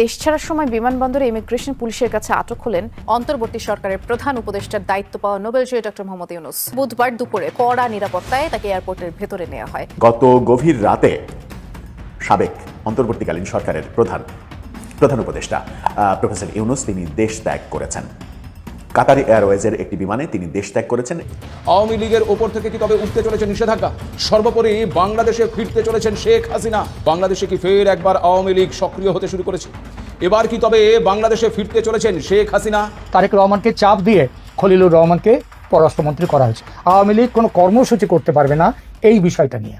দেশ ছাড়ার সময় বিমানবন্দরে ইমিগ্রেশন পুলিশের কাছে আটক হলেন অন্তর্বর্তী সরকারের প্রধান উপদেষ্টার দায়িত্ব পাওয়া নোবেল জয়ী ডক্টর মোহাম্মদ ইউনুস। বুধবার দুপুরে কড়া নিরাপত্তায় তাকে এয়ারপোর্টের ভেতরে নেওয়া হয়। গত গভীর রাতে সাবেক অন্তর্বর্তীকালীন সরকারের প্রধান প্রধান উপদেষ্টা প্রফেসর ইউনুস তিনি দেশ ত্যাগ করেছেন। কাতারি এয়ারওয়েজের একটি বিমানে তিনি দেশ ত্যাগ করেছেন। আওয়ামী লীগের ওপর থেকে কি তবে উঠতে চলেছে নিষেধাজ্ঞা? সর্বোপরি বাংলাদেশে ফিরতে চলেছেন শেখ হাসিনা। বাংলাদেশে কি ফের একবার আওয়ামী লীগ সক্রিয় হতে শুরু করেছে? এবার কি তবে বাংলাদেশে ফিরতে চলেছেন শেখ হাসিনা? তারেক রহমানকে চাপ দিয়ে খলিলুর রহমানকে পররাষ্ট্রমন্ত্রী করা হয়েছে। আওয়ামী লীগ কোনো কর্মসূচি করতে পারবে না এই বিষয়টা নিয়ে।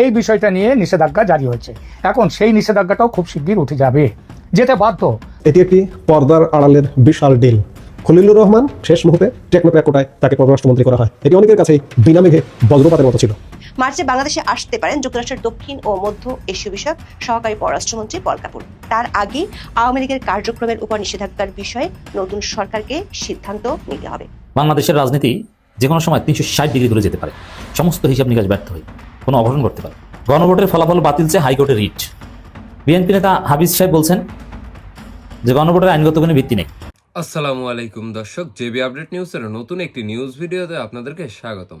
এই বিষয়টা নিয়ে নিষেধাজ্ঞা জারি হয়েছে। এখন সেই নিষেধাজ্ঞাটাও খুব শিগগির উঠে যাবে। যেতে বাধ্য। এটি একটি পর্দার আড়ালের বিশাল ডিল খলিলুর রহমান শেষ মুহূর্তে টেকনোক্র্যাট কোটায় তাকে পররাষ্ট্রমন্ত্রী করা হয়। এটি অনেকের কাছেই বিনা মেঘে বজ্রপাতের মতো ছিল। মার্চে বাংলাদেশে আসতে পারেন যুক্তরাষ্ট্রের দক্ষিণ ও মধ্য এশীয় বিষয়ক সহকারী পররাষ্ট্রমন্ত্রী পল কাপুর। তার আগে আওয়ামী লীগের কার্যক্রমের উপর নিষেধাজ্ঞার বিষয়ে নতুন সরকারকে সিদ্ধান্ত নিতে হবে। বাংলাদেশের রাজনীতি যে কোনো সময় তিনশো ষাট ডিগ্রি দূরে যেতে পারে। সমস্ত হিসাব নিকাশ ব্যর্থ হয়ে কোনো অঘটন ঘটতে পারে। গণভোটের ফলাফল বাতিল চেয়ে হাইকোর্টের রিট। বিএনপি নেতা হাবিজ সাহেব বলছেন যে গণভোটের আইনগত কোনো ভিত্তি নেই। আসসালামু আলাইকুম দর্শক জেবি আপডেট নিউজের নতুন একটি নিউজ ভিডিওতে আপনাদেরকে স্বাগতম।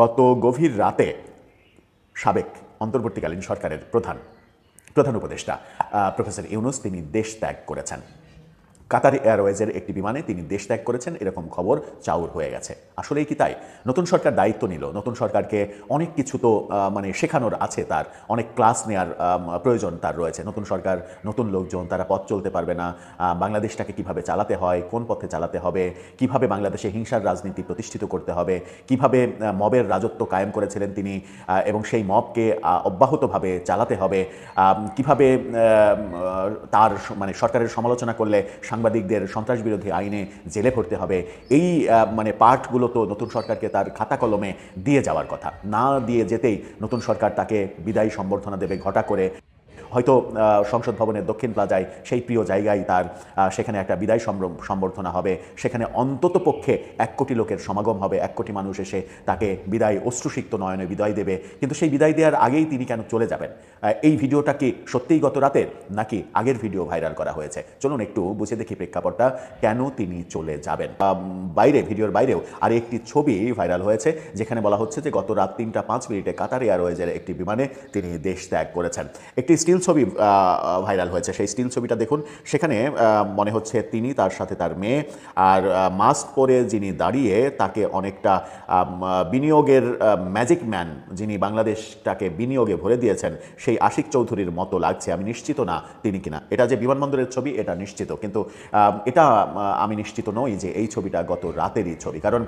গত গভীর রাতে সাবেক অন্তর্বর্তীকালীন সরকারের প্রধান প্রধান উপদেষ্টা প্রফেসর ইউনুস, তিনি দেশ ত্যাগ করেছেন। কাতারি এয়ারওয়েজের একটি বিমানে তিনি দেশ ত্যাগ করেছেন, এরকম খবর চাউর হয়ে গেছে। আসলেই কি তাই? নতুন সরকার দায়িত্ব নিল, নতুন সরকারকে অনেক কিছু তো মানে শেখানোর আছে তার, অনেক ক্লাস নেওয়ার প্রয়োজন তার রয়েছে। নতুন সরকার, নতুন লোকজন, তারা পথ চলতে পারবে না বাংলাদেশটাকে কীভাবে চালাতে হয়, কোন পথে চালাতে হবে, কীভাবে বাংলাদেশে হিংসার রাজনীতি প্রতিষ্ঠিত করতে হবে, কীভাবে মবের রাজত্ব কায়েম করেছিলেন তিনি এবং সেই মবকে অব্যাহতভাবে চালাতে হবে কীভাবে তার মানে সরকারের সমালোচনা করলে সাংবাদিকদের সন্ত্রাস বিরোধী আইনে জেলে ভরতে হবে। এই মানে পার্টগুলো তো নতুন সরকারকে তার খাতা কলমে দিয়ে যাওয়ার কথা। না দিয়ে যেতেই নতুন সরকার তাকে বিদায়ী সম্বর্ধনা দেবে ঘটা করে। হয়তো সংসদ ভবনের দক্ষিণ প্লাজায় সেই প্রিয় জায়গায় তার সেখানে একটা বিদায় সম্বর্ধনা হবে। সেখানে অন্তত পক্ষে এক কোটি লোকের সমাগম হবে। এক কোটি মানুষ এসে তাকে বিদায় অশ্রুসিক্ত নয়নে বিদায় দেবে। কিন্তু সেই বিদায় দেওয়ার আগেই তিনি কেন চলে যাবেন? এই ভিডিওটা কি সত্যিই গত রাতের নাকি আগের ভিডিও ভাইরাল করা হয়েছে? চলুন একটু বুঝে দেখি প্রেক্ষাপটটা। কেন তিনি চলে যাবেন? বাইরে, ভিডিওর বাইরেও আর একটি ছবি ভাইরাল হয়েছে, যেখানে বলা হচ্ছে যে গত রাত তিনটা পাঁচ মিনিটে কাতার এয়ারওয়েজের একটি বিমানে তিনি দেশ ত্যাগ করেছেন। একটি স্টিল ছবি ভাইরাল হয়েছে। সেই স্টিল ছবিটা দেখুন, সেখানে মনে হচ্ছে তিনি তার সাথে তার মেয়ে, আর মাস্ক পরে যিনি দাঁড়িয়ে তাকে অনেকটা বিনিয়োগের ম্যাজিক ম্যান যিনি বাংলাদেশটাকে বিনিয়োগে ভরে দিয়েছেন, সেই আশিক চৌধুরীর মতো লাগছে। আমি নিশ্চিত না তিনি কিনা। এটা যে বিমানবন্দরের ছবি, এটা নিশ্চিত। কিন্তু এটা আমি নিশ্চিত নই যে এই ছবিটা গত রাতেরই ছবি। কারণ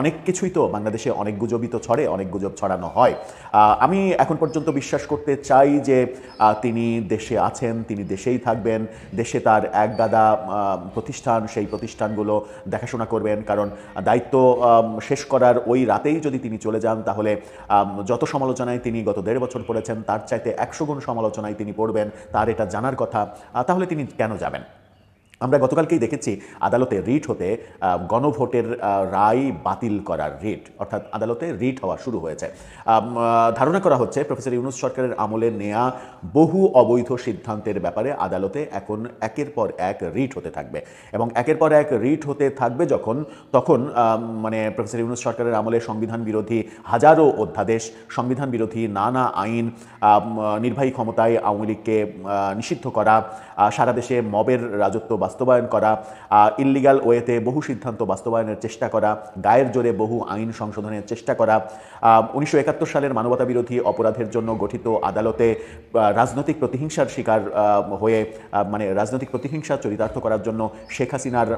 অনেক কিছুই তো বাংলাদেশে অনেক গুজবই তো ছড়ে, অনেক গুজব ছড়ানো হয়। আমি এখন পর্যন্ত বিশ্বাস করতে চাই যে তিনি দেশে আছেন, তিনি দেশেই থাকবেন, দেশে তার এক গাদা প্রতিষ্ঠান, সেই প্রতিষ্ঠানগুলো দেখাশোনা করবেন। কারণ দায়িত্ব শেষ করার ওই রাতেই যদি তিনি চলে যান, তাহলে যত সমালোচনায় তিনি গত দেড় বছর পড়েছেন, তার চাইতে একশো গুণ সমালোচনায় তিনি পড়বেন, তার এটা জানার কথা। তাহলে তিনি কেন যাবেন? আমরা গতকালকেই দেখেছি আদালতে রিট হতে গণভোটের রায় বাতিল করার রিট, অর্থাৎ আদালতে রিট হওয়া শুরু হয়েছে। ধারণা করা হচ্ছে প্রফেসর ইউনুস সরকারের আমলে নেয়া বহু অবৈধ সিদ্ধান্তের ব্যাপারে আদালতে এখন একের পর এক রিট হতে থাকবে। এবং একের পর এক রিট হতে থাকবে যখন, তখন মানে প্রফেসর ইউনুস সরকারের আমলে সংবিধান বিরোধী হাজারো অধ্যাদেশ, সংবিধান বিরোধী নানা আইন নির্বাহী ক্ষমতায় আওয়ামী লীগকে নিষিদ্ধ করা সারা দেশে মবের রাজত্ব বাস্তবায়ন করা ইল্লিগাল ওয়েতে বহু সিদ্ধান্ত বাস্তবায়নের চেষ্টা করা, গায়ের জোরে বহু আইন সংশোধনের চেষ্টা করা উনিশশো একাত্তর সালের মানবতা বিরোধী অপরাধের জন্য গঠিত আদালতে রাজনৈতিক প্রতিহিংসার শিকার হয়ে মানে রাজনৈতিক প্রতিহিংসা চরিতার্থ করার জন্য শেখ হাসিনার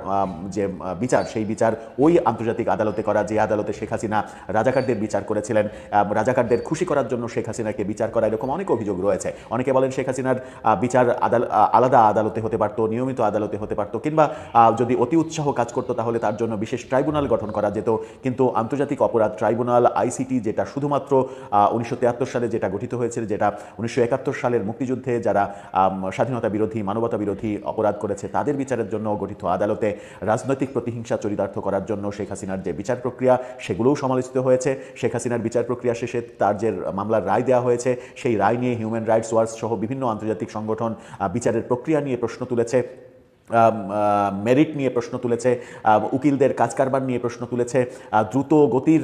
যে বিচার, সেই বিচার ওই আন্তর্জাতিক আদালতে করা, যে আদালতে শেখ হাসিনা রাজাকারদের বিচার করেছিলেন রাজাকারদের খুশি করার জন্য শেখ হাসিনাকে বিচার করা, এরকম অনেক অভিযোগ রয়েছে। অনেকে বলেন শেখ হাসিনার বিচার আলাদা আদালতে হতে পারতো, নিয়মিত আদালতে হতে পারতো কিংবা যদি অতি উৎসাহ কাজ করতো তাহলে তার জন্য বিশেষ ট্রাইব্যুনাল গঠন করা যেত। কিন্তু আন্তর্জাতিক অপরাধ ট্রাইব্যুনাল, আইসিটি যেটা শুধুমাত্র উনিশশো তিয়াত্তর সালে যেটা গঠিত হয়েছিল, যেটা উনিশশো একাত্তর সালের মুক্তিযুদ্ধে যারা স্বাধীনতা বিরোধী, মানবতা বিরোধী অপরাধ করেছে, তাদের বিচারের জন্য গঠিত আদালতে রাজনৈতিক প্রতিহিংসা চরিতার্থ করার জন্য শেখ হাসিনার যে বিচার প্রক্রিয়া, সেগুলোও সমালোচিত হয়েছে। শেখ হাসিনার বিচার প্রক্রিয়া শেষে তার যে মামলার রায় দেওয়া হয়েছে, সেই রায় নিয়ে হিউম্যান রাইটস ওয়াচ সহ বিভিন্ন আন্তর্জাতিক সংগঠন বিচারের প্রক্রিয়া নিয়ে প্রশ্ন তুলেছে। মেরিট নিয়ে প্রশ্ন তুলেছে উকিলদের কাজ কারবার নিয়ে প্রশ্ন তুলেছে দ্রুত গতির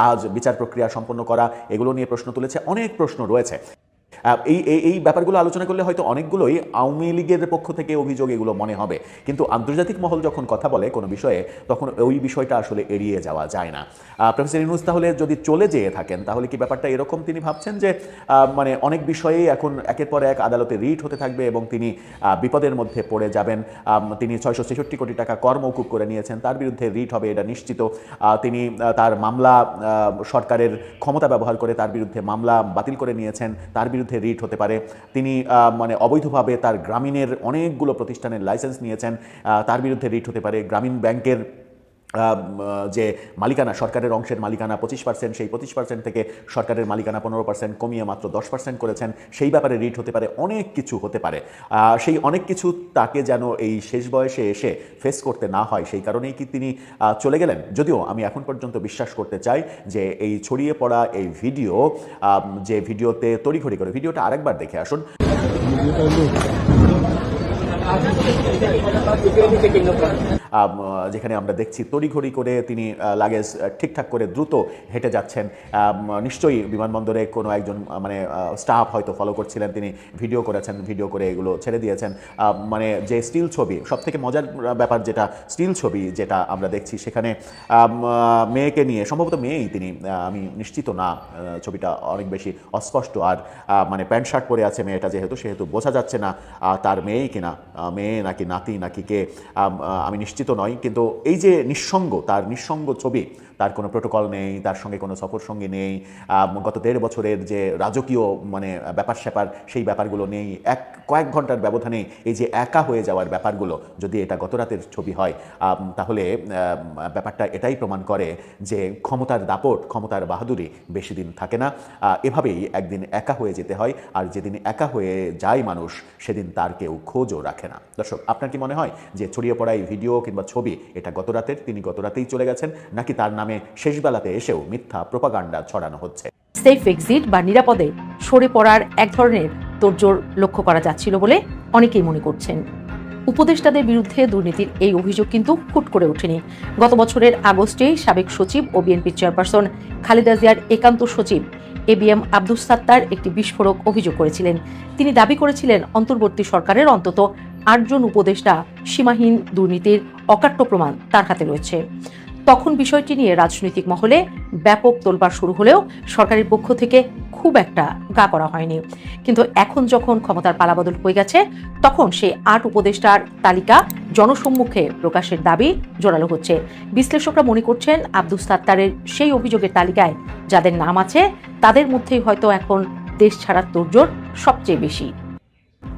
কাজ, বিচার প্রক্রিয়া সম্পন্ন করা, এগুলো নিয়ে প্রশ্ন তুলেছে, অনেক প্রশ্ন রয়েছে। এই, এই- ব্যাপারগুলো আলোচনা করলে হয়তো অনেকগুলোই আওয়ামী লীগের পক্ষ থেকে অভিযোগ এগুলো মনে হবে। কিন্তু আন্তর্জাতিক মহল যখন কথা বলে কোনো বিষয়ে, তখন ওই বিষয়টা আসলে এড়িয়ে যাওয়া যায় না। প্রফেসর ইউনুস, তাহলে যদি চলে যেয়ে থাকেন, তাহলে কি ব্যাপারটা এরকম তিনি ভাবছেন যে মানে অনেক বিষয়েই এখন একের পর এক আদালতে রিট হতে থাকবে এবং তিনি বিপদের মধ্যে পড়ে যাবেন। তিনি ছয়শো ছেষট্টি কোটি টাকা কর করে নিয়েছেন, তার বিরুদ্ধে রিট হবে এটা নিশ্চিত। তিনি তার মামলা সরকারের ক্ষমতা ব্যবহার করে তার বিরুদ্ধে মামলা বাতিল করে নিয়েছেন, তার বিরুদ্ধে রিট হতে পারে। তিনি মানে অবৈধভাবে তার গ্রামীণের অনেকগুলো প্রতিষ্ঠানের লাইসেন্স নিয়েছেন। তার বিরুদ্ধে রিট হতে পারে। গ্রামীণ ব্যাংকের যে মালিকানা, সরকারের অংশের মালিকানা পঁচিশ পার্সেন্ট সেই পঁচিশ পার্সেন্ট থেকে সরকারের মালিকানা পনেরো পার্সেন্ট কমিয়ে মাত্র দশ পার্সেন্ট করেছেন। সেই ব্যাপারে রিট হতে পারে, অনেক কিছু হতে পারে। সেই অনেক কিছু তাকে যেন এই শেষ বয়সে এসে ফেস করতে না হয়, সেই কারণেই কি তিনি চলে গেলেন? যদিও আমি এখন পর্যন্ত বিশ্বাস করতে চাই যে এই ছড়িয়ে পড়া এই ভিডিও যে ভিডিওতে তড়িঘড়ি করে, ভিডিওটা আরেকবার দেখে আসুন। যেখানে আমরা দেখছি তড়িঘড়ি করে তিনি লাগেজ ঠিকঠাক করে দ্রুত হেঁটে যাচ্ছেন। নিশ্চয়ই বিমানবন্দরে কোনো একজন মানে স্টাফ হয়তো ফলো করছিলেন, তিনি ভিডিও করেছেন ভিডিও করে এগুলো ছেড়ে দিয়েছেন। মানে যে স্টিল ছবি সব থেকে মজার ব্যাপার যেটা স্টিল ছবি যেটা আমরা দেখছি সেখানে মেয়েকে নিয়ে, সম্ভবত মেয়েই তিনি আমি নিশ্চিত না ছবিটা অনেক বেশি অস্পষ্ট। আর মানে প্যান্ট, শার্ট পরে আছে মেয়েটা যেহেতু, সেহেতু বোঝা যাচ্ছে না তার মেয়েই কিনা মেয়ে নাকি নাতি, নাকি কে? আমি আমি নিশ্চিত নয় কিন্তু এই যে নিঃসঙ্গ তার নিঃসঙ্গ ছবি তার কোনো প্রোটোকল নেই, তার সঙ্গে কোনো সফর সঙ্গী নেই গত দেড় বছরের যে রাজকীয় মানে ব্যাপার স্যাপার, সেই ব্যাপারগুলো নেই। এক, কয়েক ঘণ্টার ব্যবধানে এই যে একা হয়ে যাওয়ার ব্যাপারগুলো, যদি এটা গত রাতের ছবি হয় তাহলে ব্যাপারটা এটাই প্রমাণ করে যে ক্ষমতার দাপট, ক্ষমতার বাহাদুরি বেশি দিন থাকে না। এভাবেই একদিন একা হয়ে যেতে হয়, আর যেদিন একা হয়ে যায় মানুষ, সেদিন তার কেউ খোঁজও রাখে না। দর্শক, আপনার কি মনে হয় যে ছড়িয়ে পড়া এই ভিডিও কিংবা ছবি, এটা গত রাতের? তিনি গত রাতেই চলে গেছেন, নাকি তার নামে শেষবেলাতে এসেও মিথ্যা প্রোপাগান্ডা ছড়ানো হচ্ছে। সেফ এক্সিট বা নিরাপদে সরে পড়ার এক ধরনের তোড়জোড় লক্ষ্য করা যাচ্ছিল বলে অনেকেই মনে করছেন। উপদেষ্টাদের বিরুদ্ধে দুর্নীতির এই অভিযোগ কিন্তু হুট করে ওঠেনি। গত বছরের আগস্টেই সাবেক সচিব ও বিএনপির চেয়ারপারসন খালেদা জিয়ার একান্ত সচিব A B M Abdus Sattar একটি বিস্ফোরক অভিযোগ করেছিলেন। তিনি দাবি করেছিলেন, অন্তর্বর্তী সরকারের অন্তত আটজন উপদেষ্টা সীমাহীন দুর্নীতির অকাট্য প্রমাণ তার হাতে রয়েছে। তখন বিষয়টি নিয়ে রাজনৈতিক মহলে ব্যাপক তোলবার শুরু হলেও সরকারের পক্ষ থেকে খুব একটা গা করা হয়নি। কিন্তু এখন যখন ক্ষমতার পালাবদল হয়ে গেছে, তখন সেই আট উপদেষ্টার তালিকা জনসম্মুখে প্রকাশের দাবি জোরালো হচ্ছে। বিশ্লেষকরা মনে করছেন আব্দুস সাত্তারের সেই অভিযোগের তালিকায় যাদের নাম আছে, তাদের মধ্যেই হয়তো এখন দেশ ছাড়ার তোড়জোড় সবচেয়ে বেশি।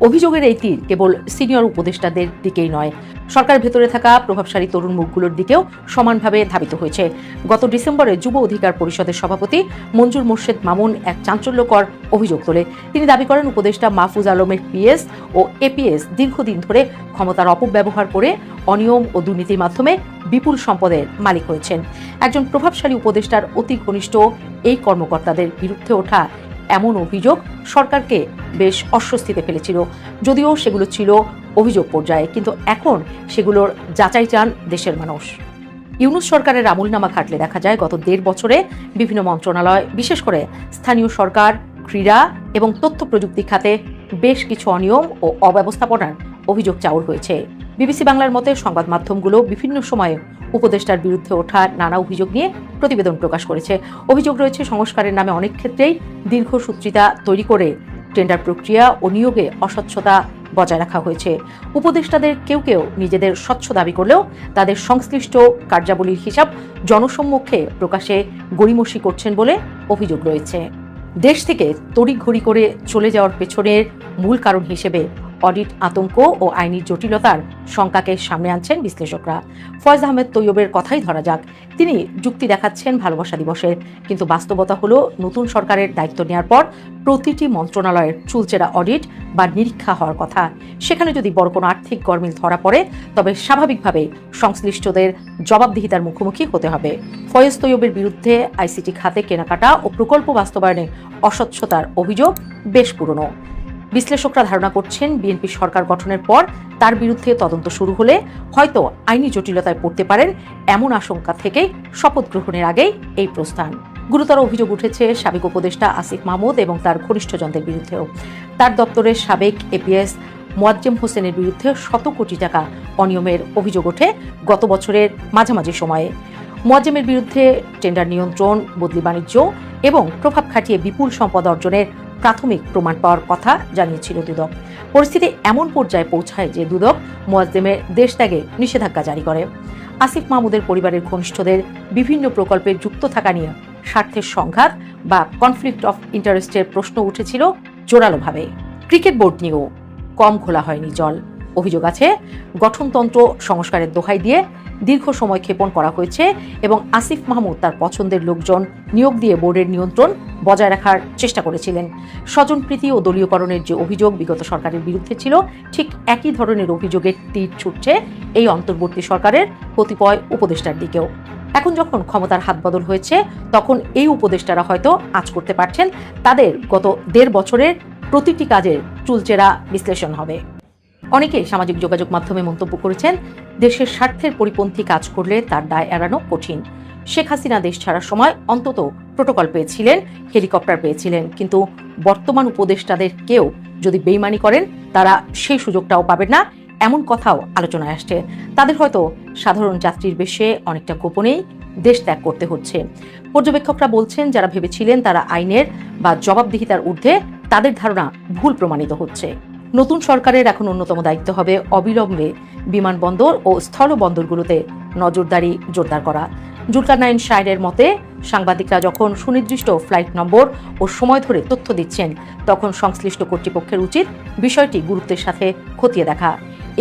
অভিযোগের এই তীর কেবল সিনিয়র উপদেষ্টাদের দিকেই নয়। সরকার ভেতরে থাকা প্রভাবশালী তরুণ মুখগুলোর দিকেও সমানভাবে ধাবিত হয়েছে। গত ডিসেম্বরে যুব অধিকার পরিষদের সভাপতি মঞ্জুর মোর্শেদ মামুন এক চাঞ্চল্যকর অভিযোগ তোলে। তিনি দাবি করেন, উপদেষ্টা মাহফুজ আলমের পিএস ও এপিএস দীর্ঘদিন ধরে ক্ষমতার অপব্যবহার করে অনিয়ম ও দুর্নীতির মাধ্যমে বিপুল সম্পদের মালিক হয়েছেন। একজন প্রভাবশালী উপদেষ্টার অতি ঘনিষ্ঠ এই কর্মকর্তাদের বিরুদ্ধে ওঠা এমন অভিযোগ সরকারকে বেশ অস্বস্তিতে ফেলেছিল। যদিও সেগুলো ছিল অভিযোগ পর্যায়ে, কিন্তু এখন সেগুলোর যাচাই চান দেশের মানুষ। ইউনুস সরকারের আমলনামা ঘাটলে দেখা যায়, গত দেড় বছরে বিভিন্ন মন্ত্রণালয়, বিশেষ করে স্থানীয় সরকার, ক্রীড়া এবং তথ্য প্রযুক্তি খাতে বেশ কিছু অনিয়ম ও অব্যবস্থাপনার অভিযোগ চাউর হয়েছে। বিবিসি বাংলার মতে সংবাদ মাধ্যমগুলো বিভিন্ন সময়ে উপদেষ্টার বিরুদ্ধে ওঠা নানা অভিযোগ নিয়ে প্রতিবেদন প্রকাশ করেছে। অভিযোগ রয়েছে, সংস্কারের নামে অনেক ক্ষেত্রেই দীর্ঘসূত্রিতা তৈরি করে টেন্ডার প্রক্রিয়া ও নিয়োগে অস্বচ্ছতা বজায় রাখা হয়েছে। উপদেষ্টাদের কেউ কেউ নিজেদের স্বচ্ছ দাবি করলেও তাদের সংশ্লিষ্ট কার্যাবলীর হিসাব জনসম্মুখে প্রকাশে গড়িমসি করছেন বলে অভিযোগ রয়েছে। দেশ থেকে তড়িঘড়ি করে চলে যাওয়ার পেছনের মূল কারণ হিসেবে অডিট আতঙ্ক ও আইনি জটিলতার শঙ্কাকে সামনে আনছেন বিশ্লেষকরা। ফয়েজ আহমেদ তৈয়বের কথাই ধরা যাক। তিনি যুক্তি দেখাচ্ছেন ভালোবাসা দিবসের কিন্তু বাস্তবতা হলো, নতুন সরকারের দায়িত্ব নেওয়ার পর প্রতিটি মন্ত্রণালয়ের চুলচেরা অডিট বা নিরীক্ষা হওয়ার কথা। সেখানে যদি বড় কোনো আর্থিক গরমিল ধরা পড়ে, তবে স্বাভাবিকভাবে সংশ্লিষ্টদের জবাবদিহিতার মুখোমুখি হতে হবে। ফয়েজ তৈয়বের বিরুদ্ধে আইসিটি খাতে কেনাকাটা ও প্রকল্প বাস্তবায়নে অস্বচ্ছতার অভিযোগ বেশ পুরনো। বিশ্লেষকরা ধারণা করছেন, বিএনপি সরকার গঠনের পর তার বিরুদ্ধে তদন্ত শুরু হলে হয়তো আইনি জটিলতায় পড়তে পারেন এমন আশঙ্কা থেকে শপথ গ্রহণের আগেই এই প্রস্থান। গুরুতর অভিযোগ উঠেছে সাবেক উপদেষ্টা আসিফ মাহমুদ এবং তার ঘনিষ্ঠজনদের বিরুদ্ধেও। তার দপ্তরের সাবেক এপিএস মোয়াজ্জেম হোসেনের বিরুদ্ধে শত কোটি টাকা অনিয়মের অভিযোগ ওঠে গত বছরের মাঝামাঝি সময়ে। মোয়াজ্জেমের বিরুদ্ধে টেন্ডার নিয়ন্ত্রণ, বদলি বাণিজ্য এবং প্রভাব খাটিয়ে বিপুল সম্পদ অর্জনের প্রাথমিক প্রমাণ পাওয়ার কথা জানিয়েছিল দুদক। পরিস্থিতি এমন পর্যায়ে পৌঁছায় যে দুদক মোয়াজ্জেমের দেশ ত্যাগে নিষেধাজ্ঞা জারি করে। আসিফ মাহমুদের পরিবারের ঘনিষ্ঠদের বিভিন্ন প্রকল্পে যুক্ত থাকা নিয়ে স্বার্থের সংঘাত বা কনফ্লিক্ট অফ ইন্টারেস্টের প্রশ্ন উঠেছিল জোরালোভাবে। ক্রিকেট বোর্ড নিয়েও কম খোলা হয়নি জল। অভিযোগ আছে, গঠনতন্ত্র সংস্কারের দোহাই দিয়ে দীর্ঘ সময় ক্ষেপণ করা হয়েছে এবং আসিফ মাহমুদ তার পছন্দের লোকজন নিয়োগ দিয়ে বোর্ডের নিয়ন্ত্রণ বজায় রাখার চেষ্টা করেছিলেন। স্বজনপ্রীতি ও দলীয়করণের যে অভিযোগ বিগত সরকারের বিরুদ্ধে ছিল, ঠিক একই ধরনের অভিযোগের তীর ছুটছে এই অন্তর্বর্তী সরকারের কতিপয় উপদেষ্টার দিকেও। এখন যখন ক্ষমতার হাত বদল হয়েছে, তখন এই উপদেষ্টারা হয়তো আজ করতে পারছেন। তাদের গত দেড় বছরের প্রতিটি কাজের চুলচেরা বিশ্লেষণ হবে। অনেকে সামাজিক যোগাযোগ মাধ্যমে মন্তব্য করেছেন, দেশের স্বার্থের পরিপন্থী কাজ করলে তার দায় এড়ানো কঠিন। শেখ হাসিনা দেশ ছাড়ার সময় অন্তত প্রোটোকল পেয়েছিলেন, হেলিকপ্টার পেয়েছিলেন, কিন্তু বর্তমান উপদেষ্টাদের কেউ যদি বেইমানি করেন, তারা সেই সুযোগটাও পাবেন না, এমন কথাও আলোচনায় আসছে। তাদের হয়তো সাধারণ যাত্রীর বেশে অনেকটা গোপনেই দেশ ত্যাগ করতে হচ্ছে। পর্যবেক্ষকরা বলছেন, যারা ভেবেছিলেন তারা আইনের বা জবাবদিহিতার ঊর্ধ্বে, তাদের ধারণা ভুল প্রমাণিত হচ্ছে। নতুন সরকারের এখন অন্যতম দায়িত্ব হবে অবিলম্বে বিমানবন্দর ও স্থল বন্দরগুলোতে নজরদারি জোরদার করা। জুলকারনাইন শায়ের মতে, সাংবাদিকরা যখন সুনির্দিষ্ট ফ্লাইট নম্বর ও সময় ধরে তথ্য দিচ্ছেন, তখন সংশ্লিষ্ট কর্তৃপক্ষের উচিত বিষয়টি গুরুত্বের সাথে খতিয়ে দেখা।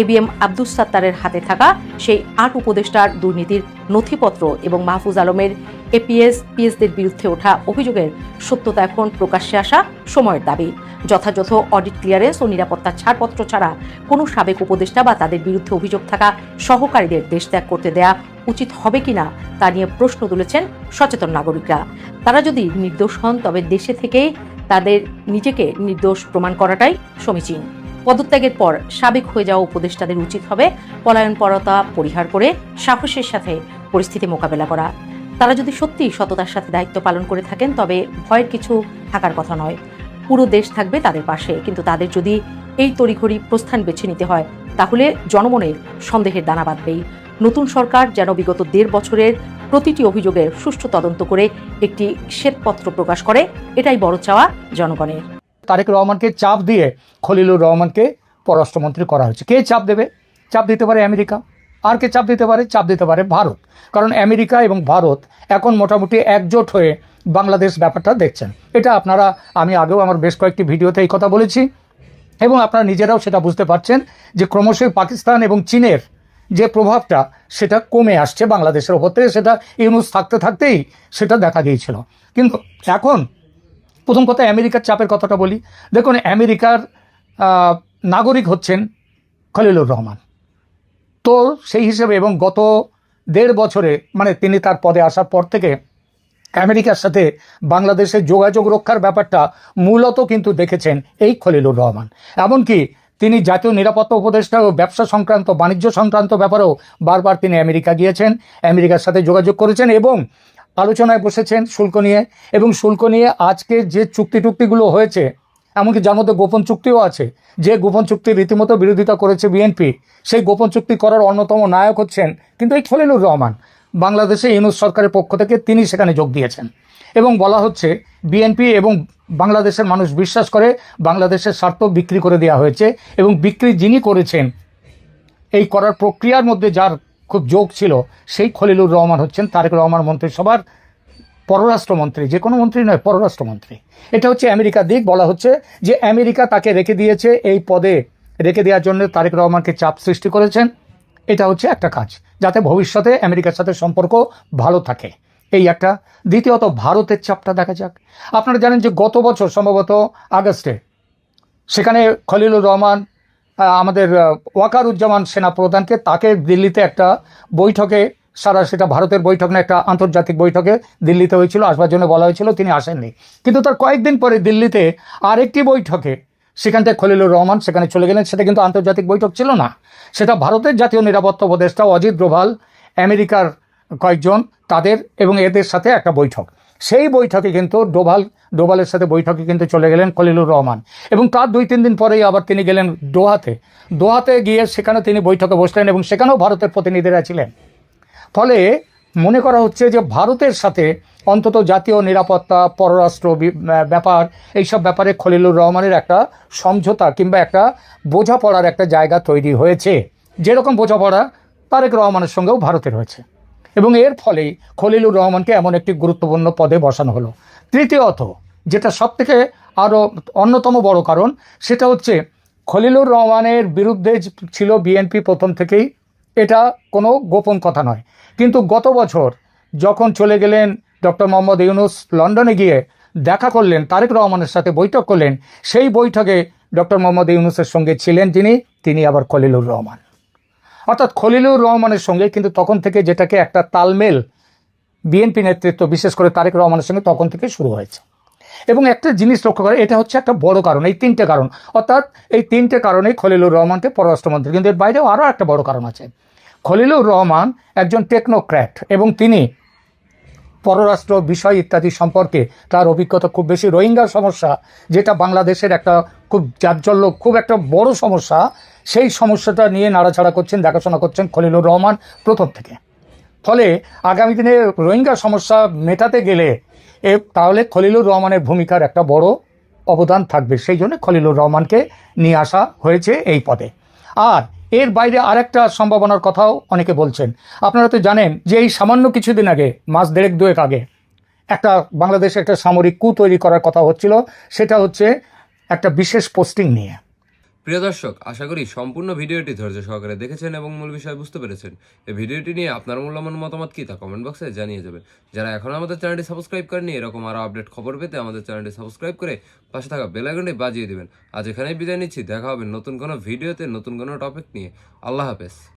এবিএম আব্দুস সাত্তারের হাতে থাকা সেই আট উপদেষ্টার দুর্নীতির নথিপত্র এবং মাহফুজ আলমের এপিএস, পিএসদের বিরুদ্ধে ওঠা অভিযোগের সত্যতা এখন প্রকাশ্যে আসা সময়ের দাবি। যথাযথ অডিট ক্লিয়ারেন্স ও নিরাপত্তার ছাড়পত্র ছাড়া কোনো সাবেক উপদেষ্টা বা তাদের বিরুদ্ধে অভিযোগ থাকা সহকারীদের দেশ ত্যাগ করতে দেয়া উচিত হবে কিনা তা নিয়ে প্রশ্ন তুলেছেন সচেতন নাগরিকরা। তারা যদি নির্দোষ হন, তবে দেশে থেকেই তাদের নিজেকে নির্দোষ প্রমাণ করাটাই সমীচীন। পদত্যাগের পর সাবেক হয়ে যাওয়া উপদেষ্টাদের উচিত হবে পলায়নপরতা পরিহার করে সাহসের সাথে পরিস্থিতি মোকাবেলা করা। তারা যদি সত্যি সততার সাথে দায়িত্ব পালন করে থাকেন, তবে ভয়ের কিছু থাকার কথা নয়। পুরো দেশ থাকবে তাদের পাশে, কিন্তু তাদের যদি এই তড়িঘড়ি প্রস্থান বেছে নিতে হয়, তাহলে জনমনে সন্দেহের দানা বাঁধবেই। নতুন সরকার যেন বিগত দেড় বছরের প্রতিটি অভিযোগের সুষ্ঠু তদন্ত করে একটি শ্বেতপত্র প্রকাশ করে, এটাই বড় চাওয়া জনগণের। তারেক রহমানকে চাপ দিয়ে খলিলুর রহমানকে পররাষ্ট্রমন্ত্রী করা হয়েছে। কে চাপ দেবে? চাপ দিতে পারে আমেরিকা। আর কে চাপ দিতে পারে? চাপ দিতে পারে ভারত। কারণ আমেরিকা এবং ভারত এখন মোটামুটি একজোট হয়ে বাংলাদেশ ব্যাপারটা দেখছেন। এটা আপনারা, আমি আগেও আমার বেশ কয়েকটি ভিডিওতে এই কথা বলেছি। এবং আপনারা নিজেরাও সেটা বুঝতে পারছেন যে ক্রমশই পাকিস্তান এবং চীনের যে প্রভাবটা, সেটা কমে আসছে বাংলাদেশের ওপর থেকে। সেটা ইউনুস থাকতে থাকতেই সেটা দেখা দিয়েছিল কিন্তু এখন প্রথম কথা, আমেরিকার চাপের কথাটা বলি। দেখুন, আমেরিকার নাগরিক হচ্ছেন খলিলুর রহমান। তো সেই হিসেবে এবং গত দেড় বছরে মানে তিনি তার পদে আসার পর থেকে আমেরিকার সাথে বাংলাদেশের যোগাযোগ রক্ষার ব্যাপারটা মূলত কিন্তু দেখেছেন এই খলিলুর রহমান। এমনকি তিনি জাতীয় নিরাপত্তা উপদেষ্টা ও ব্যবসা সংক্রান্ত, বাণিজ্য সংক্রান্ত ব্যাপারেও বারবার তিনি আমেরিকা গিয়েছেন, আমেরিকার সাথে যোগাযোগ করেছেন এবং আলোচনায় বসেছেন শুল্ক নিয়ে এবং শুল্ক নিয়ে আজকে যে চুক্তি টুক্তিগুলো হয়েছে, এমনকি যার মধ্যে গোপন চুক্তিও আছে, যে গোপন চুক্তির রীতিমতো বিরোধিতা করেছে বিএনপি সেই গোপন চুক্তি করার অন্যতম নায়ক হচ্ছেন কিন্তু এই খলিলুর রহমান। বাংলাদেশে ইউনুস সরকারের পক্ষ থেকে তিনি সেখানে যোগ দিয়েছেন। এবং বলা হচ্ছে বিএনপি এবং বাংলাদেশের মানুষ বিশ্বাস করে বাংলাদেশের স্বার্থ বিক্রি করে দেওয়া হয়েছে এবং বিক্রি যিনি করেছেন, এই করার প্রক্রিয়ার মধ্যে যার খুব যোগ ছিল, সেই খলিলুর রহমান হচ্ছেন তারেক রহমান মন্ত্রিসভার পররাষ্ট্রমন্ত্রী, যে কোনো মন্ত্রী নয়, পররাষ্ট্রমন্ত্রী। এটা হচ্ছে আমেরিকার দিক, বলা হচ্ছে যে আমেরিকা তাকে রেখে দিয়েছে, এই পদে রেখে দেওয়ার জন্য তারেক রহমানকে চাপ সৃষ্টি করেছেন। এটা হচ্ছে একটা কাজ, যাতে ভবিষ্যতে আমেরিকার সাথে সম্পর্ক ভালো থাকে। এই একটা। দ্বিতীয়ত, ভারতের চাপটা দেখা যাক। আপনারা জানেন যে গত বছর, সম্ভবত আগস্টে, সেখানে খলিলুর রহমান আমাদের ওয়াকারুজ্জামান সেনা প্রধানকে তাকে দিল্লিতে একটা বৈঠকে সারা সেটা ভারতের বৈঠক না, একটা আন্তর্জাতিক বৈঠকে দিল্লিতে হয়েছিল, আসবার জন্য বলা হয়েছিল, তিনি আসেননি। কিন্তু তার কয়েকদিন পরে দিল্লিতে আরেকটি বৈঠকে সেখান থেকে খলিলুর রহমান সেখানে চলে গেলেন, সেটা কিন্তু আন্তর্জাতিক বৈঠক ছিল না। সেটা ভারতের জাতীয় নিরাপত্তা উপদেষ্টা অজিত ডোভাল, আমেরিকার কয়েকজন, তাদের এবং এদের সাথে একটা বৈঠক। সেই বৈঠকে কিন্তু ডোভাল, ডোভালের সাথে বৈঠকে কিন্তু চলে গেলেন খলিলুর রহমান। এবং তার দুই তিন দিন পরেই আবার তিনি গেলেন দোহাতে। দোহাতে গিয়ে সেখানে তিনি বৈঠকে বসলেন এবং সেখানেও ভারতের প্রতিনিধিরা ছিলেন। ফলে মনে করা হচ্ছে যে ভারতের সাথে অন্তত জাতীয় নিরাপত্তা, পররাষ্ট্র ব্যাপার, এইসব ব্যাপারে খলিলুর রহমানের একটা সমঝোতা কিংবা একটা বোঝাপড়ার একটা জায়গা তৈরি হয়েছে। যেরকম বোঝাপড়া তারেক রহমানের সঙ্গেও ভারতের হয়েছে। এবং এর ফলেই খলিলুর রহমানকে এমন একটি গুরুত্বপূর্ণ পদে বসানো হলো। তৃতীয়ত, যেটা সব থেকে আরও অন্যতম বড় কারণ, সেটা হচ্ছে খলিলুর রহমানের বিরুদ্ধে ছিল বিএনপি প্রথম থেকেই, এটা কোনো গোপন কথা নয়। কিন্তু গত বছর যখন চলে গেলেন ডক্টর মোহাম্মদ ইউনুস লন্ডনে গিয়ে দেখা করলেন, তারেক রহমানের সাথে বৈঠক করলেন, সেই বৈঠকে ডক্টর মোহাম্মদ ইউনুসের সঙ্গে ছিলেন যিনি, তিনি আবার খলিলুর রহমান। অর্থাৎ খলিলুর রহমানের সঙ্গে কিন্তু তখন থেকে যেটাকে একটা তালমেল বিএনপি নেতৃত্ব, বিশেষ করে তারেক রহমানের সঙ্গে তখন থেকে শুরু হয়েছে। এবং একটা জিনিস লক্ষ্য করে, এটা হচ্ছে একটা বড় কারণ, এই তিনটে কারণ। অর্থাৎ এই তিনটে কারণেই খলিলুর রহমানকে পররাষ্ট্রমন্ত্রী, কিন্তু এর বাইরেও আরও একটা বড় কারণ আছে। খলিলুর রহমান একজন টেকনোক্র্যাট এবং তিনি পররাষ্ট্র বিষয় ইত্যাদি সম্পর্কে তার অভিজ্ঞতা খুব বেশি। রোহিঙ্গা সমস্যা, যেটা বাংলাদেশের একটা খুব জাজ্জল্য খুব একটা বড় সমস্যা সেই সমস্যাটা নিয়ে নাড়াচাড়া করছেন, দেখাশোনা করছেন খলিলুর রহমান প্রথম থেকে। ফলে আগামী দিনে রোহিঙ্গা সমস্যা মেটাতে গেলে এ তাহলে খলিলুর রহমানের ভূমিকার একটা বড় অবদান থাকবে। সেই জন্য খলিলুর রহমানকে নিয়ে আসা হয়েছে এই পদে। আর এর বাইরে আরেকটা সম্ভাবনার কথাও অনেকে বলছেন। আপনারা তো জানেন যে এই সামান্য কিছুদিন আগে, মাস দেড়েক দুয়েক আগে, একটা বাংলাদেশে একটা সামরিক কু তৈরি করার কথা হচ্ছিল। সেটা হচ্ছে একটা বিশেষ পোস্টিং নিয়ে। প্রিয় দর্শক, আশা করি সম্পূর্ণ ভিডিওটি ধৈর্য সহকারে দেখেছেন এবং মূল বিষয় বুঝতে পেরেছেন। এই ভিডিওটি নিয়ে আপনার মূল্যমান মতামত কি তা কমেন্ট বক্সে জানিয়ে যাবেন। যারা এখন আমাদের চ্যানেলটি সাবস্ক্রাইব করেনি এরকম আরও আপডেট খবর পেতে আমাদের চ্যানেলটি সাবস্ক্রাইব করে পাশে থাকা বেল আইকনটি বাজিয়ে দেবেন। আজ এখানেই বিদায় নিচ্ছি। দেখা হবে নতুন কোনো ভিডিওতে নতুন কোনো টপিক নিয়ে। আল্লাহ হাফেজ।